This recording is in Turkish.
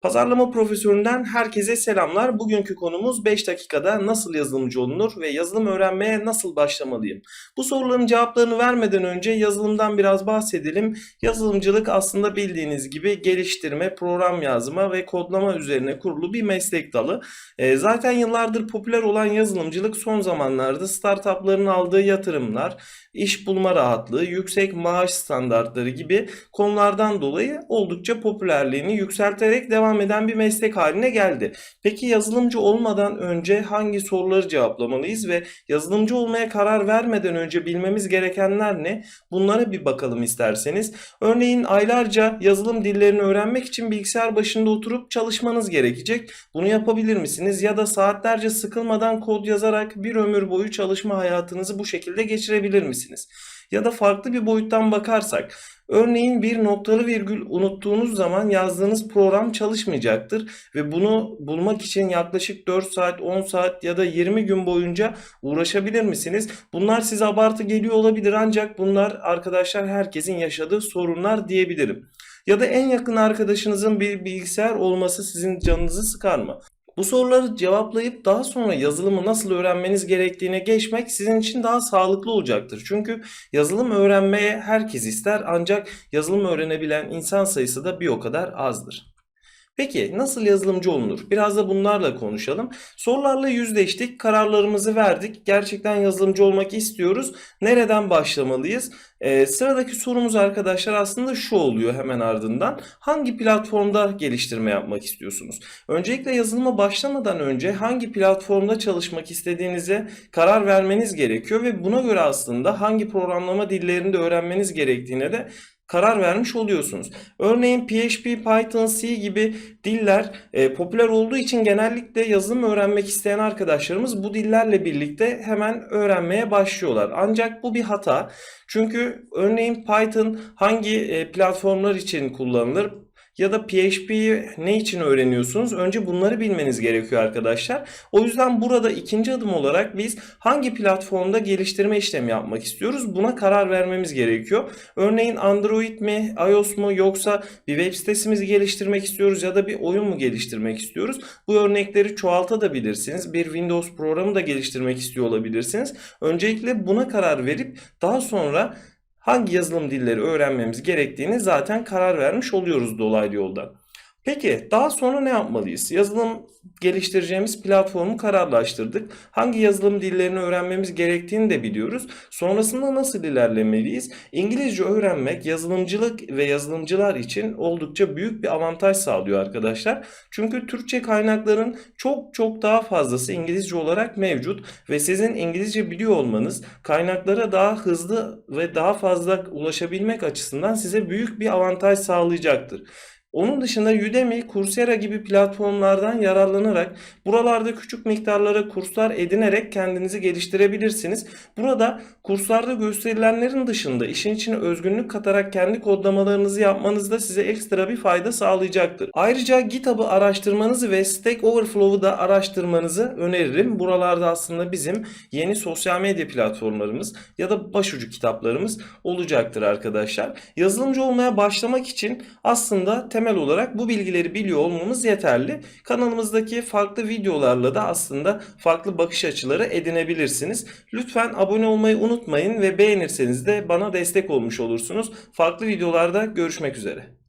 Pazarlama profesöründen herkese selamlar. Bugünkü konumuz 5 dakikada nasıl yazılımcı olunur ve yazılım öğrenmeye nasıl başlamalıyım? Bu soruların cevaplarını vermeden önce yazılımdan biraz bahsedelim. Yazılımcılık aslında bildiğiniz gibi geliştirme, program yazma ve kodlama üzerine kurulu bir meslek dalı. E, zaten yıllardır popüler olan yazılımcılık son zamanlarda startupların aldığı yatırımlar, iş bulma rahatlığı, yüksek maaş standartları gibi konulardan dolayı oldukça popülerliğini yükselterek devam eden bir meslek haline geldi. Peki yazılımcı olmadan önce hangi soruları cevaplamalıyız ve yazılımcı olmaya karar vermeden önce bilmemiz gerekenler ne? Bunlara bir bakalım isterseniz. Örneğin aylarca yazılım dillerini öğrenmek için bilgisayar başında oturup çalışmanız gerekecek. Bunu yapabilir misiniz? Ya da saatlerce sıkılmadan kod yazarak bir ömür boyu çalışma hayatınızı bu şekilde geçirebilir misiniz? Ya da farklı bir boyuttan bakarsak Örneğin bir noktalı virgül unuttuğunuz zaman yazdığınız program çalışmayacaktır ve bunu bulmak için yaklaşık 4 saat, 10 saat ya da 20 gün boyunca uğraşabilir misiniz? Bunlar size abartı geliyor olabilir ancak bunlar arkadaşlar herkesin yaşadığı sorunlar diyebilirim. Ya da en yakın arkadaşınızın bir bilgisayar olması sizin canınızı sıkar mı? Bu soruları cevaplayıp daha sonra yazılımı nasıl öğrenmeniz gerektiğine geçmek sizin için daha sağlıklı olacaktır. Çünkü yazılım öğrenmeye herkes ister ancak yazılım öğrenebilen insan sayısı da bir o kadar azdır. Peki nasıl yazılımcı olunur? Biraz da bunlarla konuşalım. Sorularla yüzleştik, kararlarımızı verdik. Gerçekten yazılımcı olmak istiyoruz. Nereden başlamalıyız? Ee, sıradaki sorumuz arkadaşlar aslında şu oluyor hemen ardından. Hangi platformda geliştirme yapmak istiyorsunuz? Öncelikle yazılıma başlamadan önce hangi platformda çalışmak istediğinize karar vermeniz gerekiyor ve buna göre aslında hangi programlama dillerini de öğrenmeniz gerektiğine de karar vermiş oluyorsunuz. Örneğin PHP, Python, C gibi diller e, popüler olduğu için genellikle yazılım öğrenmek isteyen arkadaşlarımız bu dillerle birlikte hemen öğrenmeye başlıyorlar. Ancak bu bir hata. Çünkü örneğin Python hangi e, platformlar için kullanılır? Ya da PHP'yi ne için öğreniyorsunuz? Önce bunları bilmeniz gerekiyor arkadaşlar. O yüzden burada ikinci adım olarak biz hangi platformda geliştirme işlemi yapmak istiyoruz? Buna karar vermemiz gerekiyor. Örneğin Android mi, iOS mu yoksa bir web sitesimizi geliştirmek istiyoruz ya da bir oyun mu geliştirmek istiyoruz? Bu örnekleri çoğaltabilirsiniz. Bir Windows programı da geliştirmek istiyor olabilirsiniz. Öncelikle buna karar verip daha sonra hangi yazılım dilleri öğrenmemiz gerektiğini zaten karar vermiş oluyoruz dolaylı yoldan. Peki daha sonra ne yapmalıyız? Yazılım geliştireceğimiz platformu kararlaştırdık. Hangi yazılım dillerini öğrenmemiz gerektiğini de biliyoruz. Sonrasında nasıl ilerlemeliyiz? İngilizce öğrenmek yazılımcılık ve yazılımcılar için oldukça büyük bir avantaj sağlıyor arkadaşlar. Çünkü Türkçe kaynakların çok çok daha fazlası İngilizce olarak mevcut ve sizin İngilizce biliyor olmanız kaynaklara daha hızlı ve daha fazla ulaşabilmek açısından size büyük bir avantaj sağlayacaktır. Onun dışında Udemy, Coursera gibi platformlardan yararlanarak buralarda küçük miktarlara kurslar edinerek kendinizi geliştirebilirsiniz. Burada kurslarda gösterilenlerin dışında işin içine özgünlük katarak kendi kodlamalarınızı yapmanız da size ekstra bir fayda sağlayacaktır. Ayrıca GitHub'ı araştırmanızı ve Stack Overflow'u da araştırmanızı öneririm. Buralarda aslında bizim yeni sosyal medya platformlarımız ya da başucu kitaplarımız olacaktır arkadaşlar. Yazılımcı olmaya başlamak için aslında temel olarak bu bilgileri biliyor olmamız yeterli. Kanalımızdaki farklı videolarla da aslında farklı bakış açıları edinebilirsiniz. Lütfen abone olmayı unutmayın ve beğenirseniz de bana destek olmuş olursunuz. Farklı videolarda görüşmek üzere.